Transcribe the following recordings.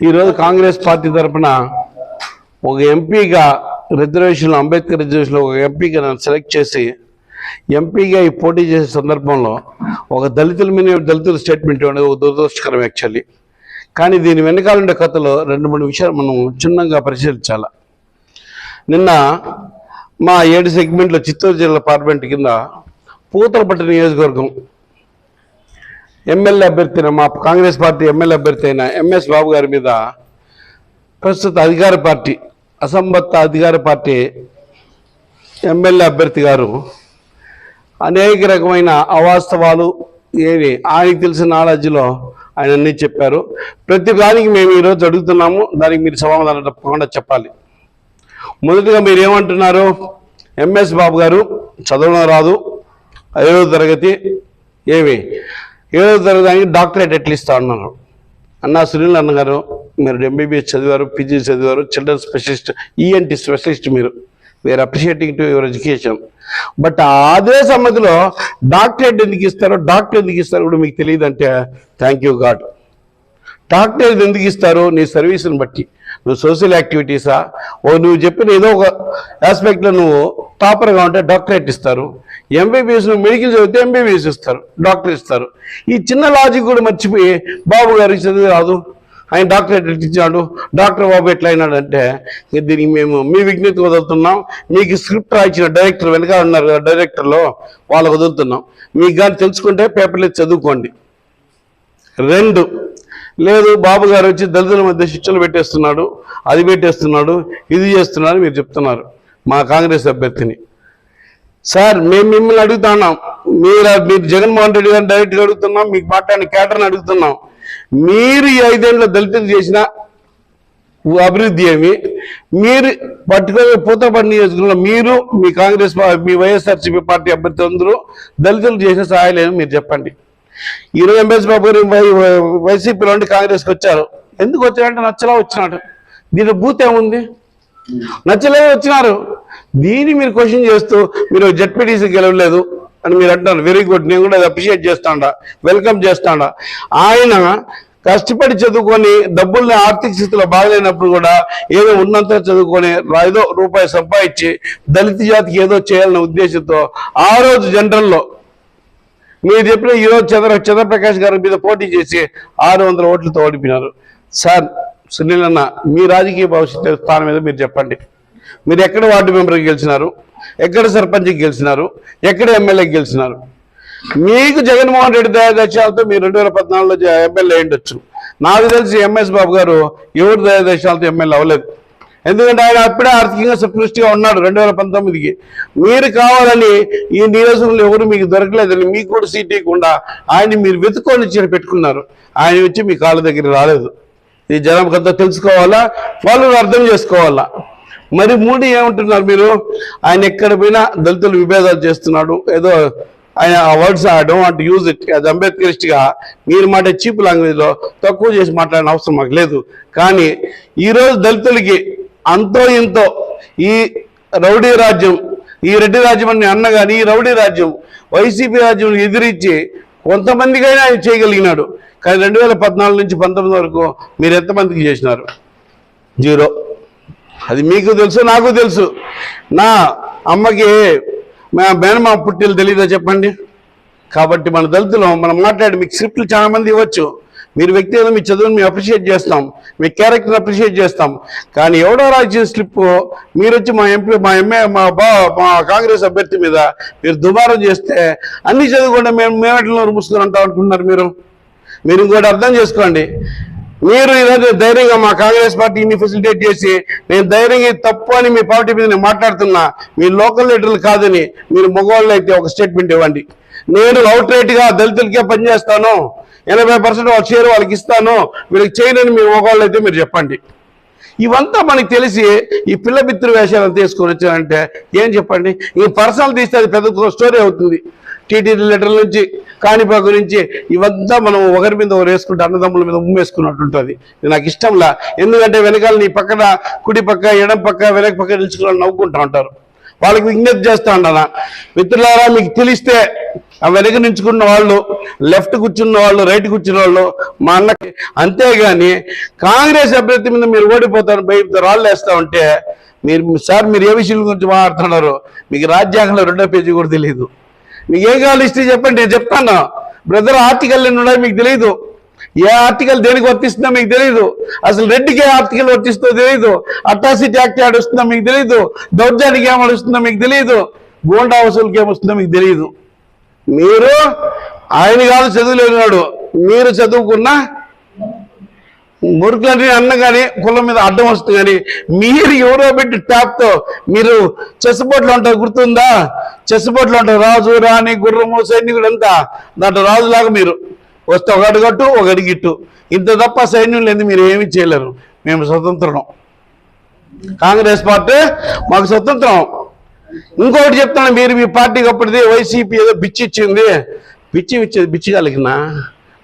ఈరోజు కాంగ్రెస్ పార్టీ తరఫున ఒక ఎంపీగా రిజర్వేషన్లో అంబేద్కర్ రిజర్వేషన్లో ఒక ఎంపీగా నన్ను సెలెక్ట్ చేసి ఎంపీగా ఈ పోటీ చేసే సందర్భంలో ఒక దళితుల మీద దళితుల స్టేట్మెంట్ ఇవ్వడం ఒక దురదృష్టకరం యాక్చువల్లీ కానీ దీని వెనకాల ఉండే కథలో రెండు మూడు విషయాలు మనం క్షుణ్ణంగా పరిశీలించాల. నిన్న మా ఏడు సెగ్మెంట్లో చిత్తూరు జిల్లా పార్లమెంట్ కింద పూతలపట్టు నియోజకవర్గం ఎమ్మెల్యే అభ్యర్థిన మా కాంగ్రెస్ పార్టీ ఎమ్మెల్యే అభ్యర్థి అయిన ఎంఎస్ బాబు గారి మీద ప్రస్తుత అధికార పార్టీ అసంబద్ధ అధికార పార్టీ ఎమ్మెల్యే అభ్యర్థి గారు అనేక రకమైన అవాస్తవాలు ఏవి ఆయనకి తెలిసిన నాలెడ్జ్లో ఆయన అన్నీ చెప్పారు. ప్రతి దానికి మేము ఈరోజు అడుగుతున్నాము. దానికి మీరు సమాధానం తప్పకుండా చెప్పాలి. మొదటిగా మీరు ఏమంటున్నారు? ఎంఎస్ బాబు గారు చదవడం రాదు. ఐదవ తరగతి ఏమి ఏడో తరగతి డాక్టరేట్ ఎట్లా ఇస్తా అన్నారు అన్నా సునీల్ అన్న గారు మీరు ఎంబీబీఎస్ చదివారు పీజీ చదివారు చిల్డ్రన్ స్పెషలిస్ట్ ఈఎన్టీ స్పెషలిస్ట్ మీరు. We are appreciating to your education but అదే సమ్మతిలో డాక్టరేట్ ఎందుకు ఇస్తారో డాక్టర్ ఎందుకు ఇస్తారో కూడా మీకు తెలియదు అంటే థ్యాంక్ యూ గాడ్ డాక్టరేట్ ఎందుకు ఇస్తారు నీ సర్వీస్ని బట్టి. నువ్వు సోషల్ యాక్టివిటీసా ఓ నువ్వు చెప్పిన ఏదో ఒక ఆస్పెక్ట్లో నువ్వు టాపర్గా ఉంటే డాక్టరేట్ ఇస్తారు. ఎంబీబీఎస్ మెడికల్ చదివితే ఎంబీబీఎస్ ఇస్తారు డాక్టర్ ఇస్తారు. ఈ చిన్న లాజిక్ కూడా మర్చిపోయి బాబు గారికి చదివి రాదు. ఆయన డాక్టరేట్ ఎట్లా ఇచ్చాడు. డాక్టర్ బాబు ఎట్లా అయినాడంటే దీనికి మేము మీ విజ్ఞత వదులుతున్నాం. మీకు స్క్రిప్ట్ రాయించిన డైరెక్టర్ వెనక ఉన్నారు కదా డైరెక్టర్లో వాళ్ళకు వదులుతున్నాం. మీకు కానీ తెలుసుకుంటే పేపర్లు చదువుకోండి. రెండు లేదు బాబు గారు వచ్చి దళితుల మధ్య శిక్షలు పెట్టేస్తున్నాడు అది పెట్టేస్తున్నాడు ఇది చేస్తున్నాడు మీరు చెప్తున్నారు. మా కాంగ్రెస్ అభ్యర్థిని. సార్ మేము మిమ్మల్ని అడుగుతున్నాం. మీరు మీరు జగన్మోహన్ రెడ్డి గారిని డైరెక్ట్గా అడుగుతున్నాం మీకు మాట్లాడిన కేటర్ని అడుగుతున్నాం. మీరు ఈ ఐదేళ్ళలో దళితులు చేసిన అభివృద్ధి ఏమి? మీరు పర్టికులర్గా పూతపడి నియోజకవర్గంలో మీరు మీ కాంగ్రెస్ మీ వైఎస్ఆర్సీపీ పార్టీ అభ్యర్థి అందరూ దళితులు చేసిన సహాయాలు ఏమి మీరు చెప్పండి. ఈరోజు ఎంఎస్ బాబు గారు వైసీపీలో ఉండి కాంగ్రెస్కి వచ్చారు. ఎందుకు వచ్చారంటే నచ్చలా వచ్చినాడు దీని బూత్ ఏముంది? నచ్చలేదు వచ్చినారు. దీన్ని మీరు క్వశ్చన్ చేస్తూ మీరు జడ్పీటీసీ గెలవలేదు అని మీరు అంటారు వెరీ గుడ్ నేను కూడా అప్రిషియేట్ చేస్తాడా. వెల్కమ్ చేస్తాడా. ఆయన కష్టపడి చదువుకొని డబ్బుల్ని ఆర్థిక స్థితిలో బాగలేనప్పుడు కూడా ఏదో ఉన్నంత చదువుకొని ఏదో రూపాయి సంపాదించి దళిత జాతికి ఏదో చేయాలనే ఉద్దేశంతో ఆ రోజు జనరల్లో మీరు చెప్పిన ఈరోజు చంద్ర చంద్రప్రకాష్ గారి మీద పోటీ చేసి ఆరు వందల ఓట్లతో ఓడిపోయినారు. సార్ సునీల్ అన్న మీ రాజకీయ భవిష్యత్తు స్థానం మీద మీరు చెప్పండి. మీరు ఎక్కడ వార్డు మెంబర్కి గెలిచినారు? ఎక్కడ సర్పంచ్కి గెలిచినారు? ఎక్కడ ఎమ్మెల్యేకి గెలిచినారు? మీకు జగన్మోహన్ రెడ్డి దయాదశాలతో మీరు రెండు వేల పద్నాలుగులో ఎమ్మెల్యే అయ్యిండొచ్చు నాకు తెలిసి ఎంఎస్ బాబు గారు ఎవరి దయాదశాలతో ఎమ్మెల్యే అవ్వలేదు. ఎందుకంటే ఆయన అప్పుడే ఆర్థికంగా సంతృష్టిగా ఉన్నాడు రెండు వేల పంతొమ్మిదికి. మీరు కావాలని ఈ నియోజకవర్గంలో ఎవరు మీకు దొరకలేదని మీకు కూడా సీట్ ఇవ్వకుండా ఆయన మీరు వెతుక్కొని ఇచ్చి పెట్టుకున్నారు. ఆయన వచ్చి మీ కాళ్ళ దగ్గర రాలేదు. ఈ జనం తెలుసుకోవాలా? వాళ్ళు అర్థం చేసుకోవాలా? మరి మూడు ఏమంటున్నారు మీరు? ఆయన ఎక్కడ పోయినా దళితులు విభేదాలు చేస్తున్నాడు. ఏదో ఆయన ఆ words I don't want use it as అంబేద్కరిస్ట్గా మీరు మాట చీప్ లాంగ్వేజ్లో తక్కువ చేసి మాట్లాడిన అవసరం మాకు లేదు. కానీ ఈరోజు దళితులకి అంతో ఇంతో ఈ రౌడీ రాజ్యం ఈ రెడ్డి రాజ్యం అని అన్న కానీ ఈ రౌడీ రాజ్యం వైసీపీ రాజ్యం ఎదిరించి కొంతమందికైనా ఆయన చేయగలిగినాడు. కానీ రెండు వేల పద్నాలుగు నుంచి పంతొమ్మిది వరకు మీరు ఎంతమందికి చేసినారు? జీరో. అది మీకు తెలుసు నాకు తెలుసు. నా అమ్మకి మా మేనమా పుట్టిలు తెలీదా చెప్పండి? కాబట్టి మన దళితులు మనం మాట్లాడి మీకు స్క్రిప్ట్లు చాలా మంది ఇవ్వచ్చు. మీరు వ్యక్తిగతంగా మీ చదువుని మేము అప్రిషియేట్ చేస్తాం మీ క్యారెక్టర్ అప్రిషియేట్ చేస్తాం. కానీ ఎవడో రాసిన స్లిప్ మీరు వచ్చి మా ఎంపీ మా ఎంఏ మా బా మా కాంగ్రెస్ అభ్యర్థి మీద మీరు దుబారం చేస్తే అన్ని చదువుకుండా మేము మేమెట్లో మూసుకొని అంటాం అనుకుంటున్నారు మీరు? మీరు ఇంకోటి అర్థం చేసుకోండి. మీరు ఈరోజు ధైర్యంగా మా కాంగ్రెస్ పార్టీని ఫెసిలిటేట్ చేసి నేను ధైర్యంగా తప్పు అని మీ పార్టీ మీద నేను మాట్లాడుతున్నా మీ లోకల్ లీడర్లు కాదని మీరు మగవాళ్ళు అయితే ఒక స్టేట్మెంట్ ఇవ్వండి. నేను అవుట్ రైట్గా దళితులకే పనిచేస్తాను. ఎనభై పర్సెంట్ వాళ్ళ షేర్ వాళ్ళకి ఇస్తాను. వీళ్ళకి చేయనని మీ ఒకళ్ళు అయితే మీరు చెప్పండి. ఇవంతా మనకి తెలిసి ఈ పిల్ల బిత్తురు వేషాలను తీసుకొని వచ్చారంటే ఏం చెప్పండి? ఈ పర్సనల్ తీస్తే అది పెద్ద స్టోరీ అవుతుంది. టీటీడీ లెటర్ నుంచి కాణిపాకు నుంచి ఇవంతా మనం ఒకరి మీద ఒకరు వేసుకుంటే అన్నదమ్ముల మీద ఉమ్మేసుకున్నట్టు ఉంటుంది. ఇది నాకు ఇష్టంలా. ఎందుకంటే వెనకాల నీ పక్కన కుడి పక్క ఎడం పక్క వెనక పక్క నిలుచుకోవాలని నవ్వుకుంటా ఉంటారు. వాళ్ళకి విజ్ఞప్తి చేస్తా ఉండనా మిత్రులారా మీకు తెలిస్తే ఆ వెనక నించుకున్న వాళ్ళు లెఫ్ట్ కూర్చున్న వాళ్ళు రైట్ కూర్చున్న వాళ్ళు మా అన్నకి అంతేగాని కాంగ్రెస్ అభ్యర్థి మీద మీరు ఓడిపోతారు భయంతో రాళ్ళు వేస్తా ఉంటే మీరు సార్ మీరు ఏ విషయం గురించి మాట్లాడుతున్నారు? మీకు రాజ్యాంగంలో రెండో పేజీ కూడా తెలియదు మీకు ఏం కావాలి హిస్టరీ చెప్పండి నేను చెప్తాను. బ్రదర్ ఆర్టికల్ ఎన్ని ఉన్నాయో మీకు తెలియదు ఏ ఆర్టికల్ దేనికి వర్తిస్తుందో మీకు తెలియదు అసలు రెడ్డికి ఏ ఆర్టికల్ వర్తిస్తుందో తెలియదు అట్రాసిటీ యాక్ట్ యాడ్ వస్తుందో మీకు తెలియదు దౌర్జానికి ఏం వస్తుందో మీకు తెలియదు గోండా వసూలుకి ఏమొస్తుందో మీకు తెలియదు మీరు ఆయన కాదు చదువులేనివాడు. మీరు చదువుకున్నా మురుకులని అన్న కానీ కులం మీద అడ్డం వస్తుంది కానీ మీరు ఎవరో పెట్టి ట్యాప్తో మీరు చెస్ బోర్డులో ఉంటారు గుర్తుందా? చెస్ బోర్డులో ఉంటారు. రాజు రాణి గుర్రము సైనికుడు అంతా. దాంట్లో రాజులాగా మీరు. వస్తే ఒకటి కట్టు ఒక అడిగిట్టు ఇంత తప్ప సైన్యం లేదు మీరు ఏమి చేయలేరు. మేము స్వతంత్రం కాంగ్రెస్ పార్టీ మాకు స్వతంత్రం ఇంకొకటి చెప్తాను మీరు మీ పార్టీకి అప్పటిది వైసీపీ ఏదో బిచ్చి ఇచ్చింది. బిచ్చి ఇచ్చేది బిచ్చి కలిగినా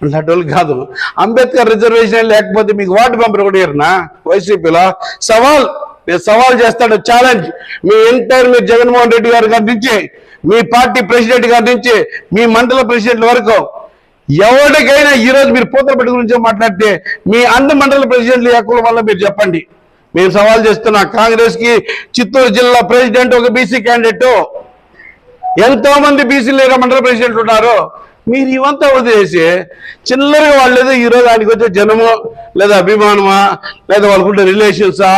అలాంటి వాళ్ళు కాదు. అంబేద్కర్ రిజర్వేషన్ లేకపోతే మీకు వార్డు మెంబర్ కూడా ఇరనా వైసీపీలో సవాల్. నేను సవాల్ చేస్తాడు ఛాలెంజ్. మీ ఎంటైర్ మీరు జగన్మోహన్ రెడ్డి గారి గారి నుంచి మీ పార్టీ ప్రెసిడెంట్ గారి నుంచి మీ మండల ప్రెసిడెంట్ వరకు ఎవరికైనా ఈరోజు మీరు పూతలపట్టి గురించి మాట్లాడితే మీ అన్ని మండల ప్రెసిడెంట్ ఎక్కువ వల్ల మీరు చెప్పండి. మేము సవాల్ చేస్తున్నా కాంగ్రెస్కి చిత్తూరు జిల్లా ప్రెసిడెంట్ ఒక బీసీ క్యాండిడేట్ ఎంతో మంది బీసీలు మండల ప్రెసిడెంట్ ఉన్నారు? మీరు ఇవంతా వదిలేసి చిల్లరగా వాళ్ళు ఏదో ఈరోజు ఆయనకి వచ్చే జనము లేదా అభిమానమా లేదా వాళ్ళకుండే రిలేషన్సా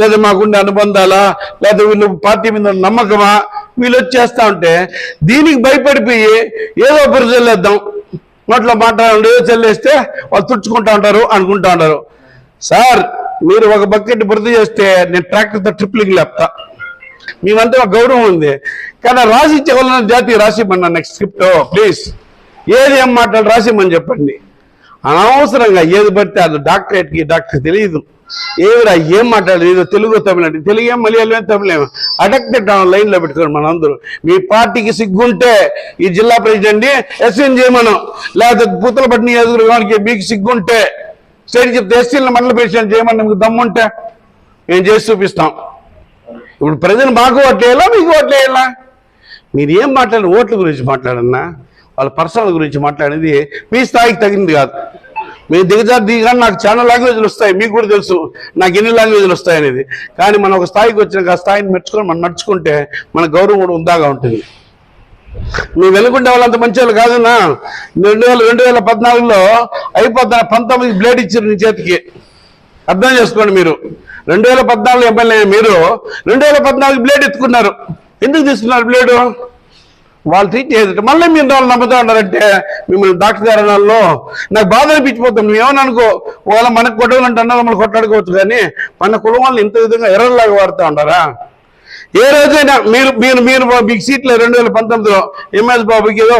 లేదా మాకుండే అనుబంధాలా లేదా వీళ్ళు పార్టీ మీద నమ్మకమా? వీళ్ళు వచ్చేస్తా ఉంటే దీనికి భయపడిపోయి ఏదో బురజల్లేద్దాం నోట్లో మాట్లాడండి ఏదో చెల్లేస్తే వాళ్ళు తుడుచుకుంటా ఉంటారు అనుకుంటా ఉంటారు. సార్ మీరు ఒక బకెట్ బురద చేస్తే నేను ట్రాక్టర్తో ట్రిప్లింగ్ లేపుతా. మేమంతా ఒక గౌరవం ఉంది. కానీ రాసి ఇచ్చేవాళ్ళ జాతి రాసిమ్మన్నా నెక్స్ట్ స్క్రిప్ట్ ప్లీజ్ ఏది ఏం మాట్లాడి రాసిమ్మని చెప్పండి. అనవసరంగా ఏది పడితే అది డాక్టరేట్కి డాక్టర్ తెలియదు. ఏమిరా ఏం మాట్లాడలేదు? ఏదో తెలుగు తమిళ అంటే తెలుగు ఏం మలయాళం తమిళం అడక్టెడ్ లైన్లో పెట్టుకోండి మనందరూ మీ పార్టీకి సిగ్గుంటే ఈ జిల్లా ప్రెసిడెంట్ని ఎస్ఎన్ చేయమను. లేకపోతే పూతలపట్నం ఎదురుగానికి మీకు సిగ్గుంటే స్టేట్ చెప్తే ఎస్సీలను మండల ప్రెసిడెంట్ చేయమని మీకు దమ్ముంటే మేము చేసి చూపిస్తాం. ఇప్పుడు ప్రజలు మాకు ఓట్లేయాలా మీకు ఓట్లేయాలా మీరు ఏం మాట్లాడారు ఓట్ల గురించి మాట్లాడన్నా? వాళ్ళ పర్సనల్ గురించి మాట్లాడేది మీ స్థాయికి తగింది కాదు. మీరు దిగజారు దిగగానే నాకు చాలా లాంగ్వేజ్లు వస్తాయి. మీకు కూడా తెలుసు. నాకు ఎన్ని లాంగ్వేజ్లు వస్తాయి అనేది. కానీ మనం ఒక స్థాయికి వచ్చినాక ఆ స్థాయిని మెచ్చుకొని మనం నడుచుకుంటే మన గౌరవం కూడా ఉందాగా ఉంటుంది. మీ వెనుకుండే వాళ్ళు అంత మంచి వాళ్ళు కాదన్నా. రెండు వేల రెండు వేల పద్నాలుగులో అయిపోతున్న పంతొమ్మిది బ్లేడ్ ఇచ్చారు నీ చేతికి. అర్థం చేసుకోండి మీరు. రెండు వేల పద్నాలుగు ఎమ్మెల్యే మీరు రెండు వేల పద్నాలుగు బ్లేడ్ ఎత్తుకున్నారు. ఎందుకు తీసుకున్నారు బ్లేడు? వాళ్ళు ట్రీట్ చేయదు మళ్ళీ మీరు వాళ్ళు నమ్ముతా ఉన్నారంటే మిమ్మల్ని డాక్టర్ గారు నాకు బాధ అనిపించిపోతాం నువ్వేమని అనుకో ఒకవేళ మనకు కొట్టవాలంటే అన్న మమ్మల్ని కొట్లాడుకోవచ్చు కానీ మన కులం వాళ్ళని ఇంత విధంగా ఎర్రలాగా వాడుతూ ఉంటారా ఏ రోజైనా మీరు మీరు మీరు మీకు సీట్లు రెండు వేల పంతొమ్మిదిలో ఎంఎస్ బాబుకి ఏదో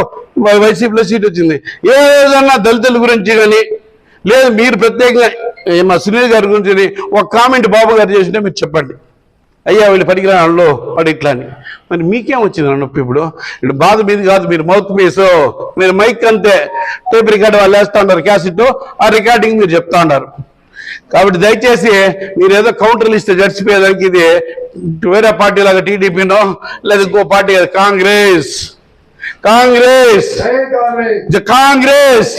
వైసీపీలో సీట్ వచ్చింది. ఏ రోజన్నా దళితుల గురించి కానీ లేదు మీరు ప్రత్యేకంగా ఏ మా సునీల్ గారి గురించి ఒక కామెంట్ బాబు గారు చేసింటే మీరు చెప్పండి. అయ్యా వీళ్ళు పనికిరాళ్ళు వాడు ఇట్లా అని మరి మీకేం వచ్చింది నొప్పి ఇప్పుడు? ఇప్పుడు బాధ మీది కాదు మీరు మౌత్ పీస్ మీరు మైక్ అంతే. టేప్ రికార్డ్ వాళ్ళు వేస్తూ ఉన్నారు క్యాసెట్ ఆ రికార్డింగ్ మీరు చెప్తా ఉన్నారు కాబట్టి దయచేసి మీరు ఏదో కౌంటర్లు ఇస్తే జడిచిపోయేదానికి ఇది వేరే పార్టీ లాగా టీడీపీనో లేదా ఇంకో పార్టీ కాంగ్రెస్. కాంగ్రెస్. కాంగ్రెస్.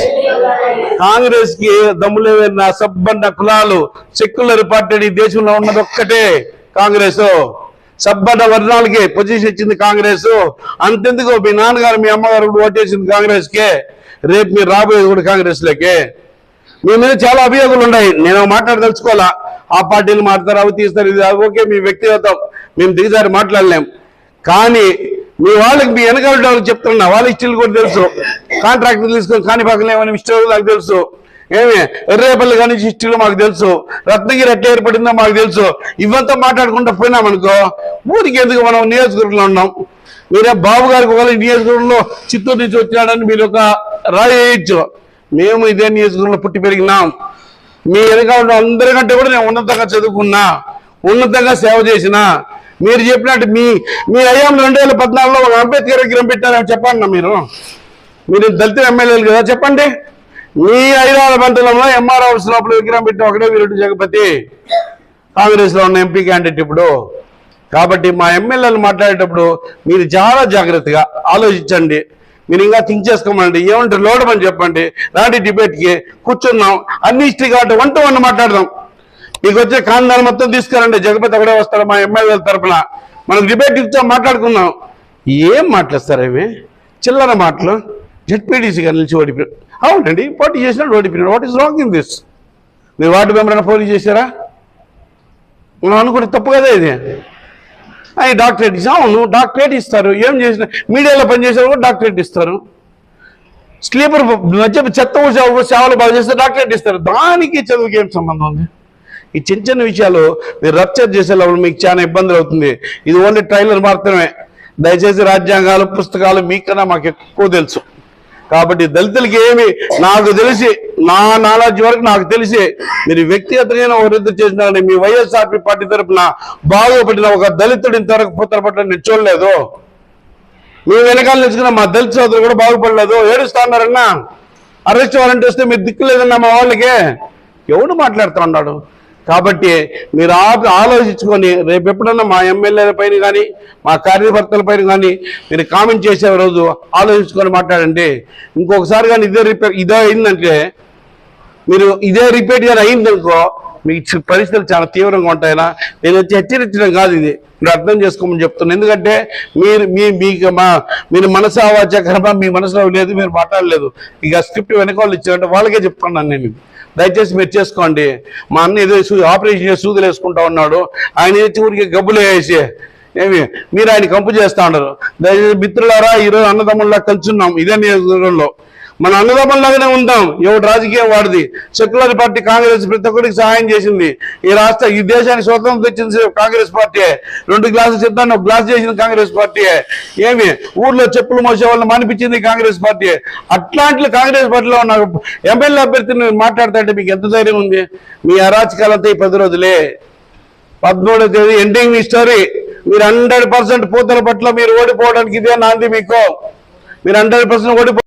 కాంగ్రెస్కి దమ్ములేవన్న సబ్బన్న కులాలు సెక్యులర్ పార్టీ దేశంలో ఉన్నది ఒక్కటే. కాంగ్రెస్. సబ్బడ్డ వర్ణాలకి పొజిషన్ ఇచ్చింది కాంగ్రెస్. అంతెందుకు? మీ నాన్నగారు మీ అమ్మగారు కూడా ఓటేసింది కాంగ్రెస్ కే రేపు మీరు రాబోయేది కూడా కాంగ్రెస్ లకే మీ మీద చాలా అభియోగాలు ఉన్నాయి. నేను మాట్లాడదలుచుకోవాలా ఆ పార్టీలు మాట్లాడతారు అవి తీస్తారు. ఇది ఓకే మీ వ్యక్తిగతం. మేము దిగజారి మాట్లాడలేం. కానీ మీ వాళ్ళకి మీ వెనకాల వాళ్ళకి చెప్తున్నా. వాళ్ళ ఇష్టలు కూడా తెలుసు. కాంట్రాక్ట్ తీసుకొని కాణిపాకలు ఏమని ఇష్టాలు నాకు తెలుసు. ఏమి? ఎర్రేపల్లి కానీ ఇష్టాలు మాకు తెలుసు. రత్నగిరి ఎట్లా ఏర్పడిందో మాకు తెలుసు. ఇవంతా మాట్లాడుకుంటూ పోయినామనుకో ఊరికి ఎందుకు మనం నియోజకవర్గంలో ఉన్నాం? మీరే బాబు గారికి ఒకవేళ నియోజకవర్గంలో చిత్తూరు నుంచి వచ్చినాడని మీరు ఒక రాయి వేయచ్చు. మేము ఇదే నియోజకవర్గంలో పుట్టి పెరిగినాం. మీ వెనక ఉన్న అందరికంటే కూడా నేను ఉన్నతంగా చదువుకున్నా ఉన్నతంగా సేవ చేసిన. మీరు చెప్పినట్టు మీ మీ అయ్యాం రెండు వేల పద్నాలుగులో ఒక అంబేద్కర్ విగ్రహం పెట్టారని చెప్పండి మీరు. మీరు దళిత ఎమ్మెల్యేలు కదా చెప్పండి. మీ ఐదారు మండలంలో ఎంఆర్ హౌస్ లోపల విగ్రహం పెట్టిన ఒకటే వీరుడు జగపతి. కాంగ్రెస్లో ఉన్న ఎంపీ క్యాండిడేట్ ఇప్పుడు. కాబట్టి మా ఎమ్మెల్యేలు మాట్లాడేటప్పుడు మీరు చాలా జాగ్రత్తగా ఆలోచించండి. మీరు ఇంకా థింక్ చేసుకోమండి. ఏమంటారు? లోడమని చెప్పండి. రాండి డిబేట్కి కూర్చున్నాం. అన్ని హిస్టరీ కాబట్టి వన్ టు వన్ మాట్లాడదాం. మీకు వచ్చే కాండాలు మొత్తం తీసుకురండి. జగపతి అక్కడే వస్తాడు మా ఎమ్మెల్యేల తరపున. మనం డిబేట్ ఇచ్చా మాట్లాడుకుందాం. ఏం మాట్లాడతారు అవి? చిల్లర మాటలు. జడ్పీడీసీ గారు నిలిచి ఓడిపోయారు. అవునండి. పోటీ చేసినాడు ఓడిపోయినాడు what is wrong in this మీరు వార్డు మెంబర్ అయినా పోటీ చేశారా? మనం అనుకుంటే తప్పు కదా ఇది. అని డాక్టరేట్ ఇచ్చి అవును డాక్టరేట్ ఇస్తారు. ఏం చేసిన మీడియాలో పనిచేసారు కూడా డాక్టరేట్ ఇస్తారు. స్లీపర్ మధ్య చెత్త సేవలు బాగా చేస్తే డాక్టరేట్ ఇస్తారు. దానికి చదువుకి ఏం సంబంధం ఉంది? ఈ చిన్న చిన్న విషయాలు మీరు రప్చర్ చేసేటప్పుడు మీకు చాలా ఇబ్బందులు అవుతుంది. ఇది ఓన్లీ ట్రైలర్ మాత్రమే. దయచేసి రాజ్యాంగాలు పుస్తకాలు మీకన్నా మాకు ఎక్కువ తెలుసు. కాబట్టి దళితులకి ఏమి? నాకు తెలిసి నా నాలెడ్జ్ వరకు నాకు తెలిసి మీరు వ్యక్తిగతంగా వృద్ధి చేసినారని మీ వైఎస్ఆర్పి పార్టీ తరపున బాగుపడిన ఒక దళితుడు ఇంతవరకు పుత్ర పట్ల నేను చూడలేదు. మీ వెనకాల నిలుచుకున్న మా దళిత సోదరులు కూడా బాగుపడలేదు. ఏడుస్తా ఉన్నారన్నా? అరెస్ట్ వారెంట్ వస్తే మీరు దిక్కులేదన్నా మా వాళ్ళకి? ఎవడు మాట్లాడుతూ ఉన్నాడు? కాబట్టి మీరు ఆలోచించుకొని రేపు ఎప్పుడన్నా మా ఎమ్మెల్యేల పైన కానీ మా కార్యకర్తల పైన కానీ మీరు కామెంట్ చేసే రోజు ఆలోచించుకొని మాట్లాడండి. ఇంకొకసారి కానీ ఇదే రిపేర్ ఇదే అయిందంటే మీరు ఇదే రిపీట్ కానీ అయిందనుకో మీకు పరిస్థితులు చాలా తీవ్రంగా ఉంటాయినా? నేను వచ్చి హెచ్చరించడం కాదు ఇది. మీరు అర్థం చేసుకోమని చెప్తున్నాను ఎందుకంటే మీరు మీ మీకు మా మీరు మనసు ఆవాచ కర్మ మీ మనసులో లేదు మీరు మాట్లాడలేదు. ఇక స్క్రిప్ట్ వెనక వాళ్ళు ఇచ్చారంటే వాళ్ళకే చెప్తున్నాను నేను. దయచేసి మీరు చేసుకోండి. మా అన్న ఏదో ఆపరేషన్ చేసి సూదులు వేసుకుంటా ఉన్నాడు. ఆయన వచ్చి ఊరికి గబ్బులు వేసి ఏమి మీరు ఆయన కంపు చేస్తా ఉన్నారు. దయచేసి మిత్రులారా ఈరోజు అన్నదమ్ముల్లా కలుసున్నాం ఇదే నియోజకవర్గంలో. మన అన్నదమ్ముల్లాగానే ఉంటాం. ఎవడు రాజకీయం వాడిది. సెక్యులర్ పార్టీ కాంగ్రెస్ ప్రతి ఒక్కరికి సహాయం చేసింది. ఈ రాష్ట్ర ఈ దేశానికి స్వతంత్రం తెచ్చింది కాంగ్రెస్ పార్టీ. రెండు గ్లాసులు చెప్తాను ఒక గ్లాస్ చేసింది కాంగ్రెస్ పార్టీ. ఏమి? ఊర్లో చెప్పులు మోసే వాళ్ళని మానిపించింది కాంగ్రెస్ పార్టీ. అట్లాంటి కాంగ్రెస్ పార్టీలో ఉన్న ఎమ్మెల్యే అభ్యర్థిని మాట్లాడుతుంటే మీకు ఎంత ధైర్యం ఉంది? మీ అరాచకాలంతా ఈ పది రోజులే. పదమూడో తేదీ ఎండింగ్ మీ స్టోరీ మీరు హండ్రెడ్ పర్సెంట్ పూతల పట్ల మీరు ఓడిపోవడానికి ఇదే నాంది మీకు. మీరు హండ్రెడ్ పర్సెంట్ ఓడిపో